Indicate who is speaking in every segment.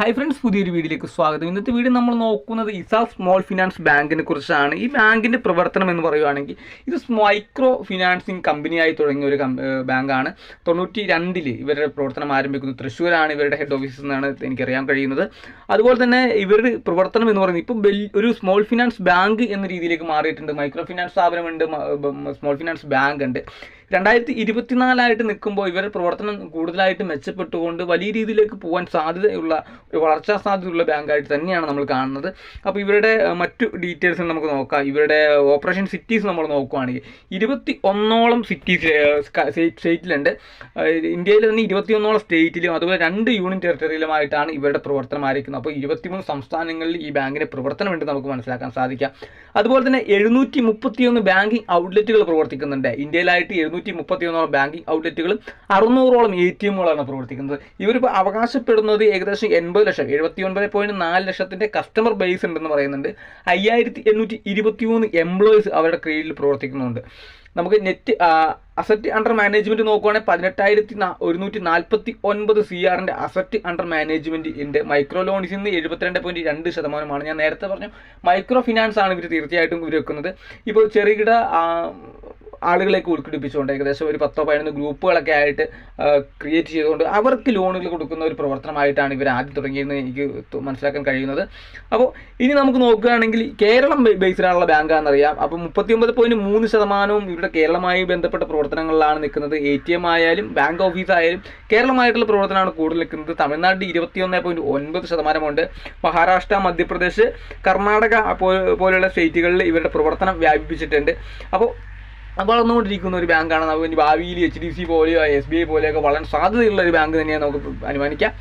Speaker 1: Hi friends പുതിയൊരു വീഡിയോയിലേക്ക് സ്വാഗതം. ഇന്നത്തെ വീഡിയോ നമ്മൾ നോക്കുന്നത് ഇസാ സ്മോൾ ഫിനാൻസ് ബാങ്കിനെ കുറിച്ചാണ്. ഈ ബാങ്കിന്റെ പ്രവർത്തനം എന്ന് പറയുകയാണെങ്കിൽ ഇത് മൈക്രോ ഫിനാൻസിങ് കമ്പനിയായി തുടങ്ങിയ ഒരു ബാങ്കാണ്. തൊണ്ണൂറ്റി രണ്ടിൽ ഇവരുടെ പ്രവർത്തനം ആരംഭിക്കുന്നത് തൃശ്ശൂരാണ് ഇവരുടെ ഹെഡ് ഓഫീസ് എന്നാണ് എനിക്കറിയാൻ കഴിയുന്നത്. അതുപോലെ തന്നെ ഇവരുടെ പ്രവർത്തനം എന്ന് പറയുന്നത് ഇപ്പോൾ ഒരു സ്മോൾ ഫിനാൻസ് ബാങ്ക് എന്ന രീതിയിലേക്ക് മാറിയിട്ടുണ്ട്. മൈക്രോ ഫിനാൻസ് സ്ഥാപനമുണ്ട് സ്മോൾ ഫിനാൻസ് ബാങ്ക് ഉണ്ട്. രണ്ടായിരത്തി ഇരുപത്തിനാലായിട്ട് നിൽക്കുമ്പോൾ ഇവരുടെ പ്രവർത്തനം കൂടുതലായിട്ട് മെച്ചപ്പെട്ടുകൊണ്ട് വലിയ രീതിയിലേക്ക് പോകാൻ സാധ്യതയുള്ള ഒരു വളർച്ചാ സാധ്യതയുള്ള ബാങ്കായിട്ട് തന്നെയാണ് നമ്മൾ കാണുന്നത്. അപ്പോൾ ഇവരുടെ മറ്റു ഡീറ്റെയിൽസ് നമുക്ക് നോക്കാം. ഇവരുടെ ഓപ്പറേഷൻ സിറ്റീസ് നമ്മൾ നോക്കുകയാണെങ്കിൽ ഇരുപത്തി ഒന്നോളം സിറ്റീസ് സ്റ്റേറ്റിലുണ്ട്. ഇന്ത്യയിൽ തന്നെ ഇരുപത്തിയൊന്നോളം സ്റ്റേറ്റിലും അതുപോലെ രണ്ട് യൂണിയൻ ടെറിട്ടറിയിലുമായിട്ടാണ് ഇവരുടെ പ്രവർത്തനം ആയിരിക്കുന്നത് അപ്പോൾ ഇരുപത്തിമൂന്ന് സംസ്ഥാനങ്ങളിൽ ഈ ബാങ്കിന്റെ പ്രവർത്തനമുണ്ട് നമുക്ക് മനസ്സിലാക്കാൻ സാധിക്കാം. അതുപോലെ തന്നെ എഴുന്നൂറ്റി മുപ്പത്തിയൊന്ന് ബാങ്കിങ് ഔട്ട്ലെറ്റുകൾ പ്രവർത്തിക്കുന്നുണ്ട്. ഇന്ത്യയിലായിട്ട് എഴുന്നൂറ്റി മുപ്പത്തിയൊന്നോളം ബാങ്കിങ് ഔട്ട്ലെറ്റുകളും അറുന്നൂറോളം എ ടി എമ്മുകളാണ് പ്രവർത്തിക്കുന്നത്. ഇവരിപ്പോൾ അവകാശപ്പെടുന്നത് ഏകദേശം എൺപത് ലക്ഷം എഴുപത്തി ഒൻപത് പോയിന്റ് നാല് ലക്ഷത്തിന്റെ കസ്റ്റമർ ബേസ് ഉണ്ടെന്ന് പറയുന്നുണ്ട്. അയ്യായിരത്തി എണ്ണൂറ്റി ഇരുപത്തി മൂന്ന് എംപ്ലോയീസ് അവരുടെ കീഴിൽ പ്രവർത്തിക്കുന്നുണ്ട്. നമുക്ക് നെറ്റ് അസറ്റ് അണ്ടർ മാനേജ്മെന്റ് നോക്കുകയാണെങ്കിൽ പതിനെട്ടായിരത്തി ഒരുന്നൂറ്റി നാൽപ്പത്തി ഒൻപത് സി ആറിന്റെ അസറ്റ് അണ്ടർ മാനേജ്മെന്റ് ഉണ്ട് മൈക്രോ ലോൺസിൽ നിന്ന് എഴുപത്തിരണ്ട് പോയിന്റ് രണ്ട് ശതമാനമാണ്. ഞാൻ നേരത്തെ പറഞ്ഞു മൈക്രോ ഫിനാൻസ് ആണ് ഇവർ തീർച്ചയായിട്ടും ഇവർ വെക്കുന്നത്. ഇപ്പോൾ ചെറുകിട ആളുകളെയൊക്കെ ഉൾക്കിടിപ്പിച്ചുകൊണ്ട് ഏകദേശം ഒരു പത്തോ പതിനൊന്ന് ഗ്രൂപ്പുകളൊക്കെ ആയിട്ട് ക്രിയേറ്റ് ചെയ്തുകൊണ്ട് അവർക്ക് ലോണുകൾ കൊടുക്കുന്ന ഒരു പ്രവർത്തനമായിട്ടാണ് ഇവർ ആദ്യം തുടങ്ങിയെന്ന് എനിക്ക് മനസ്സിലാക്കാൻ കഴിയുന്നത്. അപ്പോൾ ഇനി നമുക്ക് നോക്കുകയാണെങ്കിൽ കേരളം ബേസിലുള്ള ബാങ്കാണെന്നറിയാം. അപ്പോൾ മുപ്പത്തി ഒമ്പത് പോയിന്റ് മൂന്ന് ശതമാനവും ഇവരുടെ കേരളമായി ബന്ധപ്പെട്ട പ്രവർത്തനങ്ങളിലാണ് നിൽക്കുന്നത്. എ ടി എം ആയാലും ബാങ്ക് ഓഫീസ് ആയാലും കേരളമായിട്ടുള്ള പ്രവർത്തനമാണ് കൂടുതൽ നിൽക്കുന്നത്. തമിഴ്നാട്ടിൽ ഇരുപത്തിയൊന്ന് പോയിന്റ് ഒൻപത് ശതമാനമുണ്ട്. മഹാരാഷ്ട്ര മധ്യപ്രദേശ് കർണാടക പോലെയുള്ള സ്റ്റേറ്റുകളിൽ ഇവരുടെ പ്രവർത്തനം വ്യാപിപ്പിച്ചിട്ടുണ്ട്. അപ്പോൾ വളർന്നുകൊണ്ടിരിക്കുന്ന ഒരു ബാങ്കാണ് നമുക്ക് ഭാവിയിൽ എച്ച് ഡി സി പോലെയോ എസ് ബി ഐ പോലെയൊക്കെ വളരാൻ സാധ്യതയുള്ള ഒരു ബാങ്ക് തന്നെയാണ് നമുക്ക് അനുമാനിക്കാം.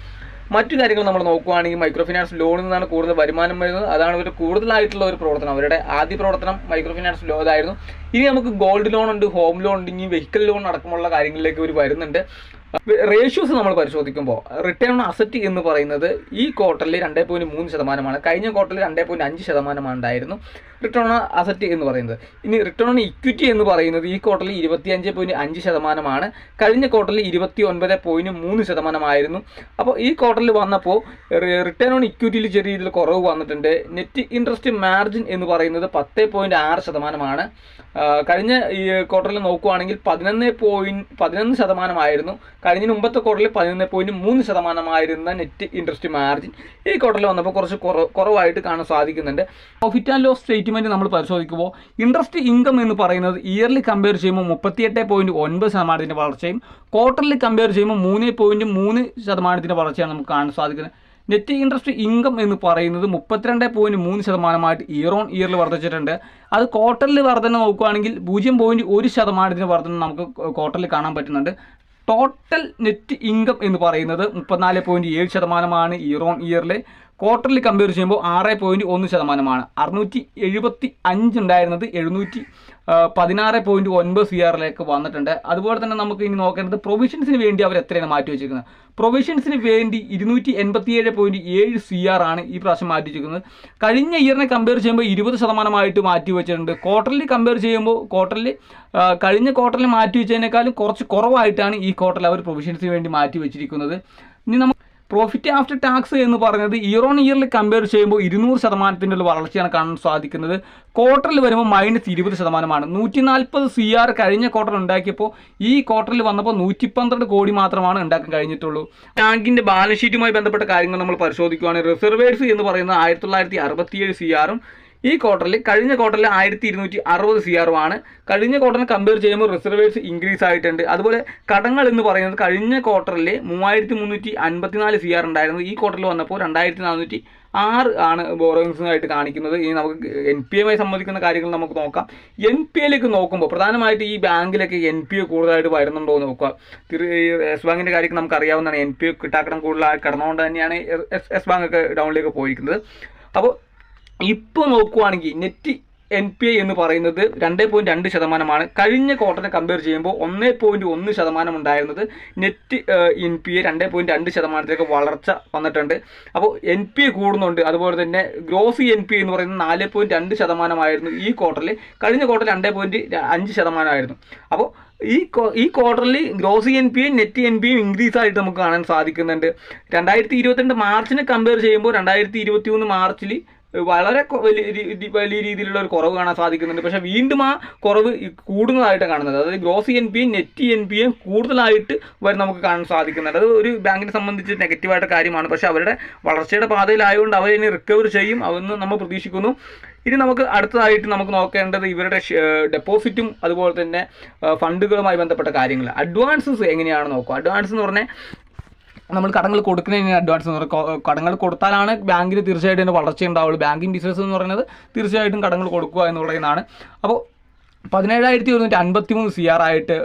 Speaker 1: മറ്റു കാര്യങ്ങൾ നമ്മൾ നോക്കുകയാണെങ്കിൽ മൈക്രോ ഫിനാൻസ് ലോണിൽ നിന്നാണ് കൂടുതൽ വരുമാനം വരുന്നത്. അതാണ് ഇവരുടെ കൂടുതലായിട്ടുള്ള ഒരു പ്രവർത്തനം. അവരുടെ ആദ്യ പ്രവർത്തനം മൈക്രോ ഫിനാൻസ് ലോ ഇതായിരുന്നു ഇനി നമുക്ക് ഗോൾഡ് ലോൺ ഉണ്ട് ഹോം ലോൺ ഉണ്ട് ഇനി വെഹിക്കൽ ലോൺ അടക്കമുള്ള കാര്യങ്ങളിലേക്ക് ഇവർ വരുന്നുണ്ട്. റേഷ്യോസ് നമ്മൾ പരിശോധിക്കുമ്പോൾ റിട്ടേൺ ഓൺ അസറ്റ് എന്ന് പറയുന്നത് ഈ ക്വാർട്ടറിൽ രണ്ടേ പോയിന്റ് മൂന്ന് ശതമാനമാണ്. കഴിഞ്ഞ ക്വാർട്ടറിൽ രണ്ടേ പോയിന്റ് അഞ്ച് ശതമാനമാണ് ഉണ്ടായിരുന്നു. റിട്ടേൺ ഓൺ അസറ്റ് എന്ന് പറയുന്നത്. ഇനി റിട്ടേൺ ഓൺ ഇക്വിറ്റി എന്ന് പറയുന്നത് ഈ ക്വാർട്ടറിൽ ഇരുപത്തി അഞ്ച് പോയിന്റ് അഞ്ച് ശതമാനമാണ്. കഴിഞ്ഞ ക്വാർട്ടറിൽ ഇരുപത്തി ഒൻപത് പോയിന്റ് മൂന്ന് ശതമാനമായിരുന്നു. അപ്പോൾ ഈ ക്വാർട്ടറിൽ വന്നപ്പോൾ റിട്ടേൺ ഓൺ ഇക്വിറ്റിയിൽ ചെറിയ രീതിയിൽ കുറവ് വന്നിട്ടുണ്ട്. നെറ്റ് ഇൻട്രസ്റ്റ് മാർജിൻ എന്ന് പറയുന്നത് പത്ത് പോയിന്റ് ആറ് ശതമാനമാണ്. കഴിഞ്ഞ ഈ ക്വാർട്ടറിൽ നോക്കുവാണെങ്കിൽ പതിനൊന്ന് പോയിന്റ് പതിനൊന്ന് ശതമാനമായിരുന്നു. കഴിഞ്ഞ മുമ്പത്തെ ക്വാർട്ടറിൽ പതിനൊന്ന് പോയിന്റ് മൂന്ന് ശതമാനമായിരുന്ന നെറ്റ് ഇൻട്രസ്റ്റ് മാർജിൻ ഈ ക്വാർട്ടറിൽ വന്നപ്പോൾ കുറച്ച് കുറവായിട്ട് കാണാൻ സാധിക്കുന്നുണ്ട്. പ്രോഫിറ്റ് ആൻഡ് ലോസ് സ്റ്റേറ്റ്മെന്റ് നമ്മൾ പരിശോധിക്കുമ്പോൾ ഇൻട്രസ്റ്റ് ഇൻകം എന്ന് പറയുന്നത് ഇയർലി കമ്പയർ ചെയ്യുമ്പോൾ മുപ്പത്തിയെട്ട് പോയിന്റ് ഒൻപത് ശതമാനത്തിന്റെ വളർച്ചയും ക്വാർട്ടർലി കമ്പയർ ചെയ്യുമ്പോൾ മൂന്ന് പോയിന്റ് മൂന്ന് ശതമാനത്തിന്റെ വളർച്ചയാണ് നമുക്ക് കാണാൻ സാധിക്കുന്നത്. നെറ്റ് ഇൻട്രസ്റ്റ് ഇൻകം എന്ന് പറയുന്നത് മുപ്പത്തിരണ്ട് പോയിന്റ് മൂന്ന് ശതമാനമായിട്ട് ഇയർ ഓൺ ഇയറിൽ വർദ്ധിച്ചിട്ടുണ്ട്. അത് ക്വാർട്ടറിൽ വർധന നോക്കുകയാണെങ്കിൽ പൂജ്യം പോയിന്റ് ഒരു ശതമാനത്തിന് വർധന നമുക്ക് ക്വാർട്ടറിൽ കാണാൻ പറ്റുന്നുണ്ട്. ടോട്ടൽ നെറ്റ് ഇൻകം എന്ന് പറയുന്നത് മുപ്പത്തിനാല് പോയിന്റ് ഏഴ് ശതമാനമാണ് ഇയർ ഓൺ ഇയറിൽ ക്വാർട്ടറിൽ കമ്പയർ ചെയ്യുമ്പോൾ ആറ് പോയിന്റ് ഒന്ന് ശതമാനമാണ്. അറുന്നൂറ്റി എഴുപത്തി അഞ്ച് ഉണ്ടായിരുന്നത് എഴുന്നൂറ്റി പതിനാറ് പോയിന്റ് ഒൻപത് സി ആറിലേക്ക് വന്നിട്ടുണ്ട്. അതുപോലെ തന്നെ നമുക്ക് ഇനി നോക്കേണ്ടത് പ്രൊവിഷൻസിന് വേണ്ടി അവർ എത്രയാണ് മാറ്റി വെച്ചിരിക്കുന്നത്? പ്രൊവിഷൻസിന് വേണ്ടി ഇരുന്നൂറ്റി എൺപത്തി ഏഴ് പോയിന്റ് ഏഴ് സി ആർ ആണ് ഈ പ്രാവശ്യം മാറ്റി വെച്ചിരിക്കുന്നത്. കഴിഞ്ഞ ഇയറിനെ കമ്പയർ ചെയ്യുമ്പോൾ ഇരുപത് ശതമാനമായിട്ട് മാറ്റി വെച്ചിട്ടുണ്ട്. ക്വാർട്ടർലി കമ്പയർ ചെയ്യുമ്പോൾ ക്വാർട്ടർലി കഴിഞ്ഞ ക്വാർട്ടറിൽ മാറ്റി വെച്ചതിനേക്കാളും കുറച്ച് കുറവായിട്ടാണ് ഈ ക്വാർട്ടറിൽ അവർ പ്രൊവിഷൻസിന് വേണ്ടി മാറ്റി വെച്ചിരിക്കുന്നത്. ഇനി നമുക്ക് പ്രോഫിറ്റ് ആഫ്റ്റർ ടാക്സ് എന്ന് പറയുന്നത് ഇയർ ഓൺ ഇയറിൽ കമ്പയർ ചെയ്യുമ്പോൾ ഇരുന്നൂറ് ശതമാനത്തിന്റെ ഒരു വളർച്ചയാണ് കാണാൻ സാധിക്കുന്നത്. ക്വാർട്ടറിൽ വരുമ്പോൾ മൈനസ് ഇരുപത് ശതമാനമാണ്. നൂറ്റി നാൽപ്പത് സി ആർ കഴിഞ്ഞ ക്വാർട്ടർ ഉണ്ടാക്കിയപ്പോൾ ഈ ക്വാർട്ടറിൽ വന്നപ്പോൾ നൂറ്റി പന്ത്രണ്ട് കോടി മാത്രമാണ് ഉണ്ടാക്കാൻ കഴിഞ്ഞിട്ടുള്ളൂ. ബാങ്കിന്റെ ബാലൻസ് ഷീറ്റുമായി ബന്ധപ്പെട്ട കാര്യങ്ങൾ നമ്മൾ പരിശോധിക്കുകയാണെങ്കിൽ റിസർവേഴ്സ് എന്ന് പറയുന്നത് ആയിരത്തി തൊള്ളായിരത്തി അറുപത്തിയേഴ് സി ആറും ഈ ക്വാർട്ടറിൽ കഴിഞ്ഞ ക്വാർട്ടറിൽ ആയിരത്തി ഇരുന്നൂറ്റി അറുപത് സി ആർ ആണ്. കഴിഞ്ഞ ക്വാർട്ടറിനെ കമ്പയർ ചെയ്യുമ്പോൾ റിസർവേഴ്സ് ഇൻക്രീസ് ആയിട്ടുണ്ട്. അതുപോലെ കടങ്ങൾ എന്ന് പറയുന്നത് കഴിഞ്ഞ ക്വാർട്ടറിൽ മൂവായിരത്തി മുന്നൂറ്റി അൻപത്തിനാല് സി ആർ ഉണ്ടായിരുന്നു. ഈ ക്വാർട്ടറിൽ വന്നപ്പോൾ രണ്ടായിരത്തി നാനൂറ്റി ആറ് ആണ് ബോറോയിങ്സുമായിട്ട് കാണിക്കുന്നത്. ഇനി നമുക്ക് എൻ പി എമായി സംബന്ധിക്കുന്ന കാര്യങ്ങൾ നമുക്ക് നോക്കാം. എൻ പി എയിലേക്ക് നോക്കുമ്പോൾ പ്രധാനമായിട്ട് ഈ ബാങ്കിലൊക്കെ എൻ പി എ കൂടുതലായിട്ട് വരുന്നുണ്ടോ എന്ന് നോക്കുക. എസ് ബാങ്കിന്റെ കാര്യത്തിൽ നമുക്ക് അറിയാവുന്നതാണ്. എൻ പി എ കിട്ടാക്കണം കൂടുതലായി കിടന്നുകൊണ്ട് തന്നെയാണ് എസ് എസ് ബാങ്ക് ഒക്കെ ഡൗണിലേക്ക് പോയിരിക്കുന്നത്. അപ്പോൾ ഇപ്പോൾ നോക്കുവാണെങ്കിൽ നെറ്റ് എൻ പി ഐ എന്ന് പറയുന്നത് രണ്ട് പോയിന്റ് രണ്ട് ശതമാനമാണ്. കഴിഞ്ഞ ക്വാർട്ടറിനെ കമ്പയർ ചെയ്യുമ്പോൾ ഒന്ന് പോയിന്റ് ഒന്ന് ശതമാനം ഉണ്ടായിരുന്നത് നെറ്റ് എൻ പി ഐ രണ്ട് പോയിന്റ് രണ്ട് ശതമാനത്തിലേക്ക് വളർച്ച വന്നിട്ടുണ്ട്. അപ്പോൾ എൻ പി ഐ കൂടുന്നുണ്ട്. അതുപോലെ തന്നെ ഗ്രോസ് എൻ പി ഐ എന്ന് പറയുന്നത് നാല് പോയിന്റ് രണ്ട് ശതമാനമായിരുന്നു ഈ ക്വാർട്ടറിൽ കഴിഞ്ഞ ക്വാർട്ടർ രണ്ട് പോയിന്റ് അഞ്ച് ശതമാനമായിരുന്നു. അപ്പോൾ ഈ ഈ ക്വാർട്ടറിൽ gross N P net N P I increase ആയിട്ട് നമുക്ക് കാണാൻ സാധിക്കുന്നുണ്ട്. രണ്ടായിരത്തി ഇരുപത്തിരണ്ട് മാർച്ചിനെ കമ്പയർ ചെയ്യുമ്പോൾ രണ്ടായിരത്തി ഇരുപത്തി മൂന്ന് മാർച്ചിൽ വളരെ വലിയ രീതി- വലിയ രീതിയിലുള്ള ഒരു കുറവ് കാണാൻ സാധിക്കുന്നുണ്ട്. പക്ഷേ വീണ്ടും ആ കുറവ് കൂടുന്നതായിട്ടാണ് കൂടുന്നതായിട്ട് കാണുന്നത്. അതായത് gross N P M net N P M കൂടുതലായിട്ട് വരെ നമുക്ക് കാണാൻ സാധിക്കുന്നുണ്ട്. അത് ഒരു ബാങ്കിനെ സംബന്ധിച്ച് നെഗറ്റീവായിട്ട് കാര്യമാണ്. പക്ഷേ അവരുടെ വളർച്ചയുടെ പാതയിലായതുകൊണ്ട് അവർ ഇനി റിക്കവർ ചെയ്യും അവന്ന് നമ്മൾ പ്രതീക്ഷിക്കുന്നു. ഇനി നമുക്ക് അടുത്തതായിട്ട് നമുക്ക് നോക്കേണ്ടത് ഇവരുടെ ഡെപ്പോസിറ്റും അതുപോലെ തന്നെ ഫണ്ടുകളുമായി ബന്ധപ്പെട്ട കാര്യങ്ങൾ. അഡ്വാൻസസ് എങ്ങനെയാണ് നോക്കുക? അഡ്വാൻസ് എന്ന് പറഞ്ഞാൽ നമ്മൾ കടങ്ങൾ കൊടുക്കുന്നതിന് അഡ്വാൻസ് എന്ന് പറയുന്നത് കടങ്ങൾ കൊടുത്താലാണ് ബാങ്കിന് തീർച്ചയായിട്ടും അതിന്റെ വളർച്ച ഉണ്ടാവുള്ളൂ ബാങ്കിങ് ബിസിനസ് എന്ന് പറയുന്നത് തീർച്ചയായിട്ടും കടങ്ങൾ കൊടുക്കുക എന്ന് പറയുന്നതാണ് അപ്പോൾ പതിനേഴായിരത്തി ഒരുന്നൂറ്റി അൻപത്തി മൂന്ന് സി ആർ ആയിട്ട്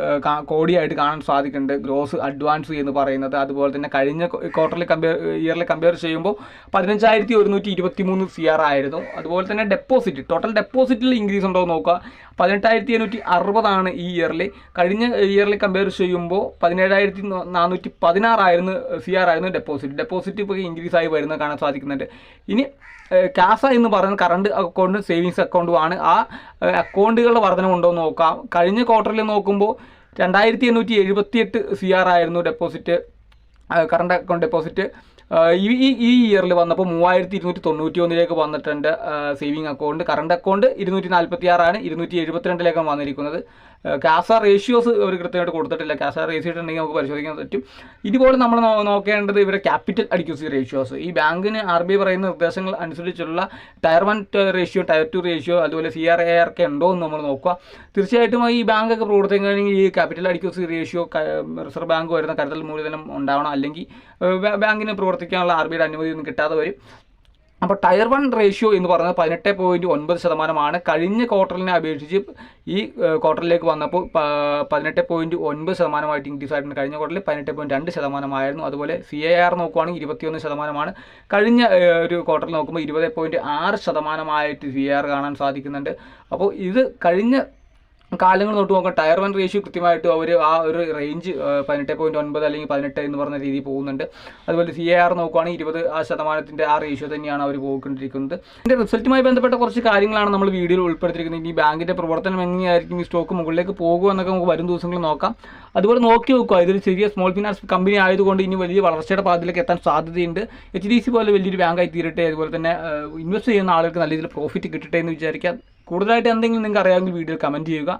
Speaker 1: കോടിയായിട്ട് കാണാൻ സാധിക്കുന്നുണ്ട്. ഗ്രോസ് അഡ്വാൻസ് എന്ന് പറയുന്നത്. അതുപോലെ തന്നെ കഴിഞ്ഞ ക്വാർട്ടറിൽ കമ്പയർ ഇയറിൽ കമ്പയർ ചെയ്യുമ്പോൾ പതിനഞ്ചായിരത്തി ഒരുന്നൂറ്റി ഇരുപത്തി മൂന്ന് സി ആർ ആയിരുന്നു. അതുപോലെ തന്നെ ഡെപ്പോസിറ്റ് ടോട്ടൽ ഡെപ്പോസിറ്റിൽ ഇൻക്രീസ് ഉണ്ടോ എന്ന് നോക്കുക. പതിനെട്ടായിരത്തി എണ്ണൂറ്റി അറുപതാണ് ഈ ഇയറിൽ കഴിഞ്ഞ ഇയറിൽ കമ്പയർ ചെയ്യുമ്പോൾ പതിനേഴായിരത്തി നാനൂറ്റി പതിനാറായിരുന്നു സി ആർ ആയിരുന്നു ഡെപ്പോസിറ്റ് ഡെപ്പോസിറ്റ് ഇപ്പോൾ ഇൻക്രീസ് ആയി വരുന്നത് കാണാൻ സാധിക്കുന്നുണ്ട്. ഇനി കാസ എന്ന് പറയുന്നത് കറണ്ട് അക്കൗണ്ടും സേവിങ്സ് അക്കൗണ്ടുമാണ് ആ അക്കൗണ്ടുകളുടെ വർധനം ഉണ്ടോ നോക്കാം. കഴിഞ്ഞ ക്വാർട്ടറിൽ നോക്കുമ്പോൾ രണ്ടായിരത്തി എണ്ണൂറ്റി എഴുപത്തിയെട്ട് സി ആർ ആയിരുന്നു ഡെപ്പോസിറ്റ് കറണ്ട് അക്കൗണ്ട് ഡെപ്പോസിറ്റ് ഈ ഈ- ഈ ഇയറിൽ വന്നപ്പോൾ മൂവായിരത്തി ഇരുന്നൂറ്റി തൊണ്ണൂറ്റി ഒന്നിലേക്ക് വന്നിട്ടുണ്ട് സേവിങ് അക്കൗണ്ട് കറണ്ട് അക്കൗണ്ട് ഇരുന്നൂറ്റി നാൽപ്പത്തി ആറാണ് ഇരുന്നൂറ്റി എഴുപത്തിരണ്ടിലേക്കാണ് വന്നിരിക്കുന്നത്. കാസ റേഷ്യോസ് അവർ കൃത്യമായിട്ട് കൊടുത്തിട്ടില്ല. കാസ റേഷ്യോ ഉണ്ടെങ്കിൽ നമുക്ക് പരിശോധിക്കാൻ പറ്റും. ഇതുപോലെ നമ്മൾ നോക്കേണ്ടത് ഇവരെ ക്യാപിറ്റൽ അഡിക്യൂസി റേഷ്യോസ് ഈ ബാങ്കിന് ആർ ബി ഐ പറയുന്ന നിർദ്ദേശങ്ങൾ അനുസരിച്ചുള്ള tier one ratio tier two ratio അതുപോലെ സി ആർ എ ആർ ഒക്കെ ഉണ്ടോ എന്ന് നമ്മൾ നോക്കുക. തീർച്ചയായിട്ടും ഈ ബാങ്കൊക്കെ പ്രവർത്തിക്കുകയാണെങ്കിൽ ഈ capital adequacy ratio reserve bank വരുന്ന കരുതൽ മൂലധനം ഉണ്ടാവണം. അല്ലെങ്കിൽ ബാങ്കിന് പ്രവർത്തിക്കാനുള്ള ആർ ബി ഐയുടെ അനുമതി ഒന്നും കിട്ടാതെ വരും. അപ്പോൾ ടയർ വൺ റേഷ്യോ എന്ന് പറയുന്നത് പതിനെട്ട് പോയിന്റ് ഒൻപത് ശതമാനമാണ്. കഴിഞ്ഞ ക്വാർട്ടറിനെ അപേക്ഷിച്ച് ഈ ക്വാർട്ടറിലേക്ക് വന്നപ്പോൾ പതിനെട്ട് പോയിന്റ് ഒൻപത് ശതമാനമായിട്ട് ഇൻക്രീസ് ആയിട്ടുണ്ട്. കഴിഞ്ഞ ക്വാർട്ടറിൽ പതിനെട്ട് പോയിന്റ് രണ്ട് ശതമാനമായിരുന്നു. അതുപോലെ സി എ ആർ നോക്കുവാണെങ്കിൽ ഇരുപത്തിയൊന്ന് ശതമാനമാണ്. കഴിഞ്ഞ ഒരു ക്വാർട്ടറിൽ നോക്കുമ്പോൾ ഇരുപത് പോയിന്റ് ആറ് ശതമാനമായിട്ട് സി എ ആർ കാണാൻ സാധിക്കുന്നുണ്ട്. അപ്പോൾ ഇത് കഴിഞ്ഞ കാലങ്ങൾ തൊട്ട് നോക്കാം. ടയർ വൺ റേഷ്യോ കൃത്യമായിട്ട് അവർ ആ ഒരു റേഞ്ച് പതിനെട്ട് പോയിന്റ് ഒൻപത് അല്ലെങ്കിൽ പതിനെട്ട് എന്ന് പറഞ്ഞ രീതിയിൽ പോകുന്നുണ്ട്. അതുപോലെ സി എ ആർ നോക്കുവാണെങ്കിൽ ഇരുപത് ആ ശതമാനത്തിന്റെ ആ റേഷ്യോ തന്നെയാണ് അവർ പോയിക്കൊണ്ടിരിക്കുന്നത്. ഇതിന്റെ റിസൾട്ടുമായി ബന്ധപ്പെട്ട കുറച്ച് കാര്യങ്ങളാണ് നമ്മൾ വീഡിയോയിൽ ഉൾപ്പെടുത്തിയിരിക്കുന്നത്. ഈ ബാങ്കിന്റെ പ്രവർത്തനം എങ്ങനെയായിരിക്കും? ഈ സ്റ്റോക്ക് മുകളിലേക്ക് പോകുക എന്നൊക്കെ നമുക്ക് വരും ദിവസങ്ങളിൽ നോക്കാം. അതുപോലെ നോക്കി നോക്കുക. ഇതൊരു ചെറിയ സ്മോൾ ഫിനാൻസ് കമ്പനി ആയതുകൊണ്ട് ഇനി വലിയ വളർച്ചയുടെ പാതയിലേക്ക് എത്താൻ സാധ്യതയുണ്ട്. എച്ച് ഡി സി പോലെ വലിയൊരു ബാങ്കായി തീരട്ടെ. അതുപോലെ തന്നെ ഇൻവെസ്റ്റ് ചെയ്യുന്ന ആളുകൾക്ക് നല്ല രീതിയിൽ പ്രോഫിറ്റ് കിട്ടട്ടെ എന്ന് വിചാരിക്കാം. കൂടുതലായിട്ട് എന്തെങ്കിലും നിങ്ങൾക്ക് അറിയാമെങ്കിൽ വീഡിയോ കമന്റ് ചെയ്യുക.